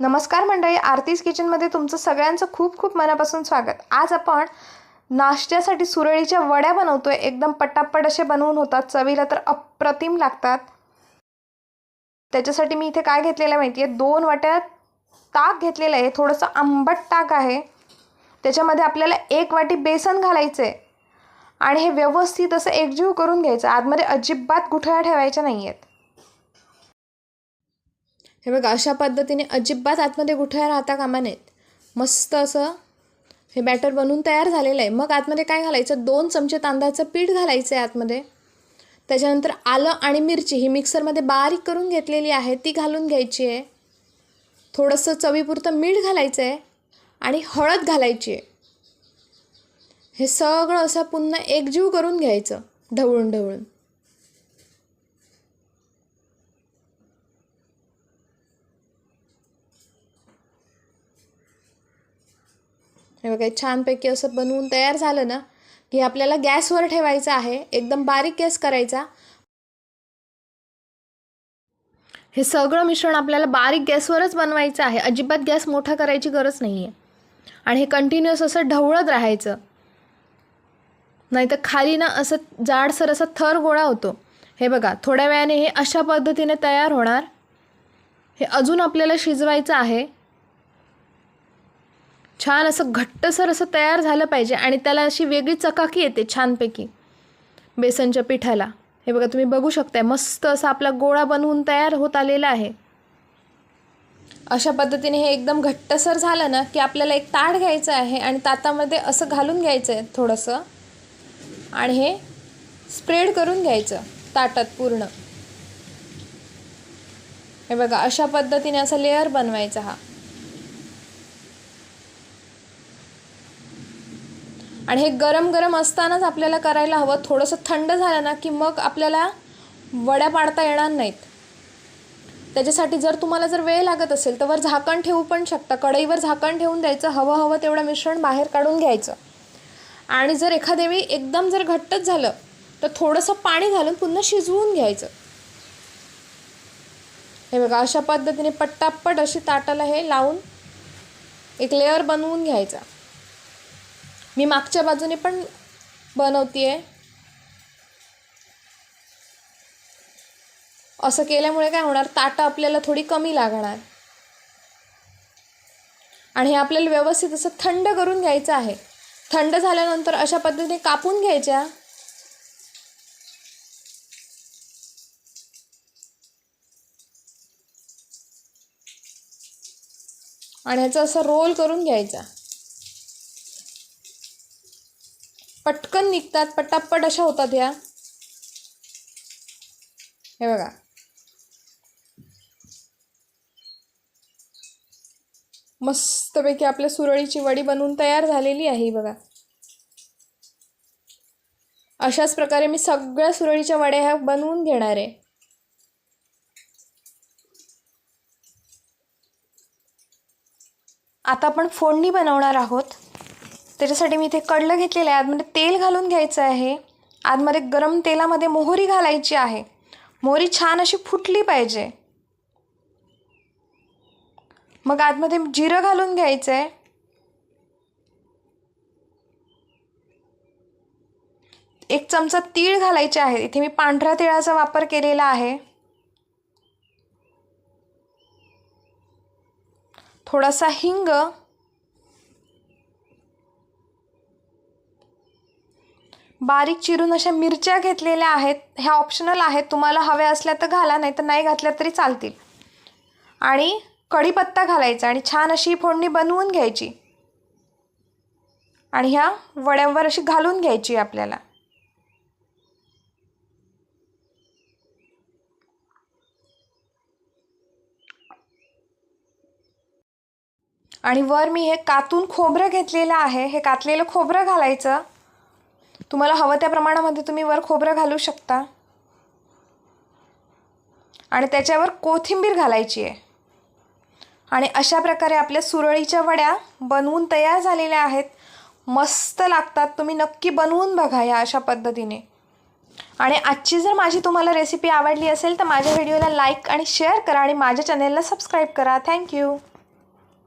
नमस्कार मंडळी आरतीज किचनमध्ये तुमचं सगळ्यांचं खूप खूप मनापासून स्वागत. आज आपण नाश्त्यासाठी सुरळीच्या वड्या बनवतोय. एकदम पटापट असे बनवून होतात. चवीला तर अप्रतिम लागतात. त्याच्यासाठी मी इथे काय घेतलेलं आहे माहिती आहे दोन वाट्या ताक घेतलेलं आहे. थोडंसं आंबट ताक आहे. त्याच्यामध्ये आपल्याला एक वाटी बेसन घालायचं आहे आणि हे व्यवस्थित असं एकजीव करून घ्यायचं. आतमध्ये अजिबात गुठळ्या ठेवायच्या नाही आहेत हे बघा अशा पद्धतीने अजिबात आतमध्ये गुठळ्या राहता कामा नयेत. मस्त असं हे बॅटर बनवून तयार झालेलं आहे. मग आतमध्ये काय घालायचं? दोन चमचे तांदळाचं पीठ घालायचं आहे आतमध्ये. त्याच्यानंतर आलं आणि मिरची ही मिक्सरमध्ये बारीक करून घेतलेली आहे. ती घालून घ्यायची आहे. थोडंसं चवीपुरतं मीठ घालायचं आहे आणि हळद घालायची आहे. हे सगळं असं पुन्हा एकजीव करून घ्यायचं ढवळून ढवळून हे बघा छानपैकी असं बनवून तयार झालं ना की आपल्याला गॅसवर ठेवायचं आहे. एकदम बारीक गॅस करायचा. हे सगळं मिश्रण आपल्याला बारीक गॅसवरच बनवायचं आहे. अजिबात गॅस मोठा करायची गरज नाही आहे आणि हे कंटिन्युअस असं ढवळत राहायचं. नाही तर खाली ना असं जाडसर असा थर गोळा होतो. हे बघा थोड्या वेळाने हे अशा पद्धतीने तयार होणार. हे अजून आपल्याला शिजवायचं आहे. छान असं घट्टसर असं तयार झालं पाहिजे आणि त्याला अशी वेगळी चकाकी येते छानपैकी. बेसनच्या पिठाला. हे बघा तुम्ही बघू शकताय मस्त असं आपला गोळा बनवून तयार होत आलेला आहे. अशा पद्धतीने हे एकदम घट्टसर झालं ना की आपल्याला एक ताट घ्यायचं आहे आणि तातामध्ये असं घालून घ्यायचं आहे थोडंसं. आणि हे स्प्रेड करून घ्यायचं ताटात पूर्ण. हे बघा अशा पद्धतीने असा लेअर बनवायचा हा. आणि हे गरम गरम असतानाच आपल्याला करायला हवं. थोडंसं थंड झालं ना की मग आपल्याला वड्या पाडता येणार नाहीत. त्याच्यासाठी जर तुम्हाला जर वेळ लागत असेल तर वर झाकण ठेवू पण शकता. कढईवर झाकण ठेवून द्यायचं हवं हवं तेवढं मिश्रण बाहेर काढून घ्यायचं. आणि जर एखाद्या वेळी एकदम जर घट्टच झालं तर थोडंसं पाणी घालून पुन्हा शिजवून घ्यायचं. हे बघा अशा पद्धतीने पट्टापट अशी ताटाला हे लावून एक लेअर बनवून घ्यायचा. मी मागच्या बाजूने पण बनवते आहे असं केल्यामुळे काय होणार? ताटं आपल्याला थोडी कमी लागणार. आणि हे आपल्याला व्यवस्थित असं थंड करून घ्यायचं आहे. थंड झाल्यानंतर अशा पद्धतीने कापून घ्यायच्या. आणि ह्याचं असं रोल करून घ्यायचा. निघतात पटापट अशा होतात ह्या हे बघा. मस्तपैकी आपल्या सुरळीची वडी बनवून तयार झालेली आहे बघा. अशाच प्रकारे मी सगळ्या सुरळीच्या वड्या ह्या बनवून घेणार आहे. आता आपण फोडणी बनवणार आहोत. त्याच्यासाठी मी इथे कडलं घेतलेलं आहे. आतमध्ये तेल घालून घ्यायचं आहे. आतमध्ये गरम तेलामध्ये मोहरी घालायची आहे. मोहरी छान अशी फुटली पाहिजे. मग आतमध्ये जिरं घालून घ्यायचं आहे. एक चमचा तीळ घालायचे आहे. इथे मी पांढऱ्या तिळाचा वापर केलेला आहे. थोडासा हिंग बारीक चिरून अशा मिरच्या घेतलेल्या आहेत. ह्या ऑप्शनल आहेत. तुम्हाला हव्या असल्या तर घाला नाही तर नाही घातल्या तरी चालतील. आणि कढीपत्ता घालायचा आणि छान अशी फोडणी बनवून घ्यायची. आणि ह्या वड्यांवर अशी घालून घ्यायची आपल्याला. आणि वर मी हे कातून खोबरं घेतलेलं आहे. हे कातलेलं खोबरं घालायचं. तुम्हाला हवं त्या प्रमाणामध्ये तुम्ही वर खोबरं घालू शकता. आणि त्याच्यावर कोथिंबीर घालायची आहे. आणि अशा प्रकारे आपल्या सुरळीच्या वड्या बनवून तयार झालेल्या आहेत. मस्त लागतात. तुम्ही नक्की बनवून बघा या अशा पद्धतीने. आणि आजची जर माझी तुम्हाला रेसिपी आवडली असेल तर माझ्या व्हिडिओला लाईक आणि शेअर करा आणि माझ्या चॅनेलला सबस्क्राईब करा. थँक्यू